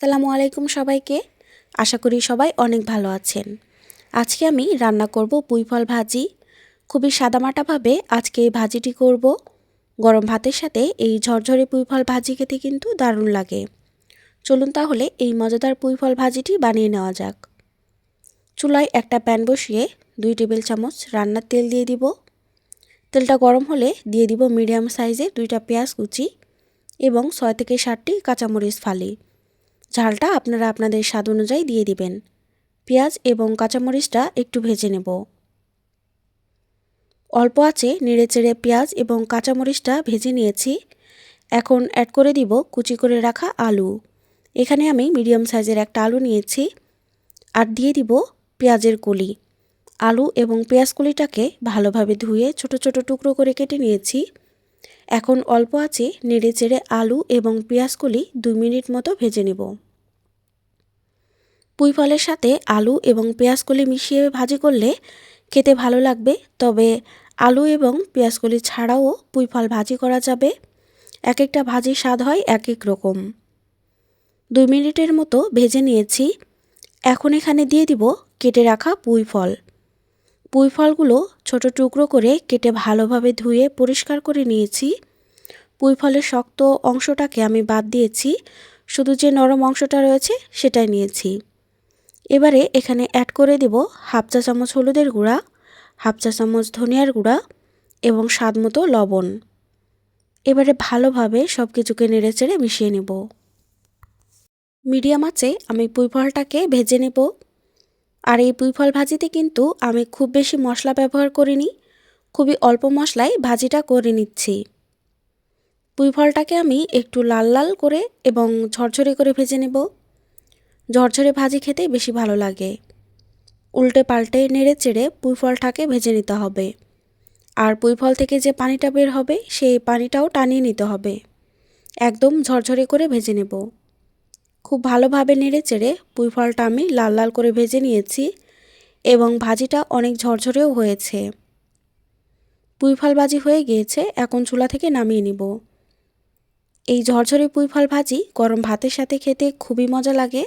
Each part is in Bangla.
আসসালামু আলাইকুম সবাইকে। আশা করি সবাই অনেক ভালো আছেন। আজকে আমি রান্না করব পুঁইফল ভাজি। খুবই সাদামাটাভাবে আজকে এই ভাজিটি করব। গরম ভাতের সাথে এই ঝরঝরে পুঁইফল ভাজি খেতে কিন্তু দারুণ লাগে। চলুন তাহলে এই মজাদার পুঁইফল ভাজিটি বানিয়ে নেওয়া যাক। চুলায় একটা প্যান বসিয়ে দুই টেবিল চামচ রান্নার তেল দিয়ে দিব। তেলটা গরম হলে দিয়ে দিব মিডিয়াম সাইজে দুইটা পেঁয়াজ কুচি এবং ছয় থেকে ষাটটি কাঁচামরিচ ফালি। ঝালটা আপনারা আপনাদের স্বাদ অনুযায়ী দিয়ে দিবেন। পেঁয়াজ এবং কাঁচামরিচটা একটু ভেজে নেব। অল্প আছে নেড়ে চেড়ে পেঁয়াজ এবং কাঁচামরিচটা ভেজে নিয়েছি। এখন অ্যাড করে দিব কুচি করে রাখা আলু। এখানে আমি মিডিয়াম সাইজের একটা আলু নিয়েছি। আর দিয়ে দিব পেঁয়াজের কলি। আলু এবং পেঁয়াজ কলিটাকে ভালোভাবে ধুয়ে ছোট ছোট টুকরো করে কেটে নিয়েছি। এখন অল্প আছে, নেড়ে চেড়ে আলু এবং পেঁয়াজগুলি দুই মিনিট মতো ভেজে নেব। পুঁই ফলের সাথে আলু এবং পেঁয়াজকলি মিশিয়ে ভাজি করলে খেতে ভালো লাগবে, তবে আলু এবং পেঁয়াজকলি ছাড়াও পুঁই ফল ভাজি করা যাবে। এক একটা ভাজি স্বাদ হয় এক এক রকম। দুই মিনিটের মতো ভেজে নিয়েছি। এখন এখানে দিয়ে দিব কেটে রাখা পুঁই ফল। পুঁই ফলগুলো ছোট টুকরো করে কেটে ভালোভাবে ধুয়ে পরিষ্কার করে নিয়েছি। পুঁই ফলের শক্ত অংশটাকে আমি বাদ দিয়েছি। শুধু যে নরম অংশটা রয়েছে সেটাই নিয়েছি। এবারে এখানে অ্যাড করে দেব হাফ চা চামচ হলুদের গুঁড়া, হাফ চা চামচ ধনিয়ার গুঁড়া এবং স্বাদ মতো লবণ। এবারে ভালোভাবে সব কিছুকে নেড়ে চেড়ে মিশিয়ে নেব। মিডিয়াম আছে আমি পুঁইফলটাকে ভেজে নেব। আর এই পুঁইফল ভাজিতে কিন্তু আমি খুব বেশি মশলা ব্যবহার করিনি। খুবই অল্প মশলায় ভাজিটা করে নিচ্ছি। পুঁইফলটাকে আমি একটু লাল লাল করে এবং ঝরঝরে করে ভেজে নেব। ঝরঝরে ভাজি খেতে বেশি ভালো লাগে। উল্টে পাল্টে নেড়ে চেড়ে পুঁইফলটাকে ভেজে নিতে হবে। আর পুঁইফল থেকে যে পানিটা বের হবে, সেই পানিটাও টানিয়ে নিতে হবে। একদম ঝরঝরে করে ভেজে নেব। খুব ভালোভাবে নেড়ে চেড়ে পুঁইফলটা আমি লাল লাল করে ভেজে নিয়েছি এবং ভাজিটা অনেক ঝরঝরেও হয়েছে। পুঁইফল ভাজি হয়ে গিয়েছে, এখন চুলা থেকে নামিয়ে নিব। এই ঝরঝরে পুঁইফল ভাজি গরম ভাতের সাথে খেতে খুবই মজা লাগে।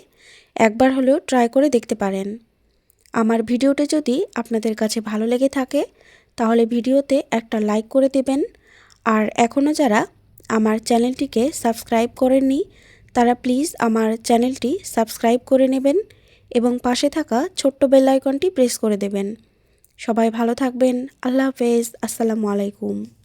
একবার হলেও ট্রাই করে দেখতে পারেন। আমার ভিডিওটি যদি আপনাদের কাছে ভালো লেগে থাকে, তাহলে ভিডিওতে একটা লাইক করে দেবেন। আর এখনও যারা আমার চ্যানেলটিকে সাবস্ক্রাইব করেননি তারা প্লিজ আমার চ্যানেলটি সাবস্ক্রাইব করে নেবেন এবং পাশে থাকা ছোট্ট বেল আইকনটি প্রেস করে দেবেন। সবাই ভালো থাকবেন। আল্লাহ হাফেজ। আসসালামু আলাইকুম।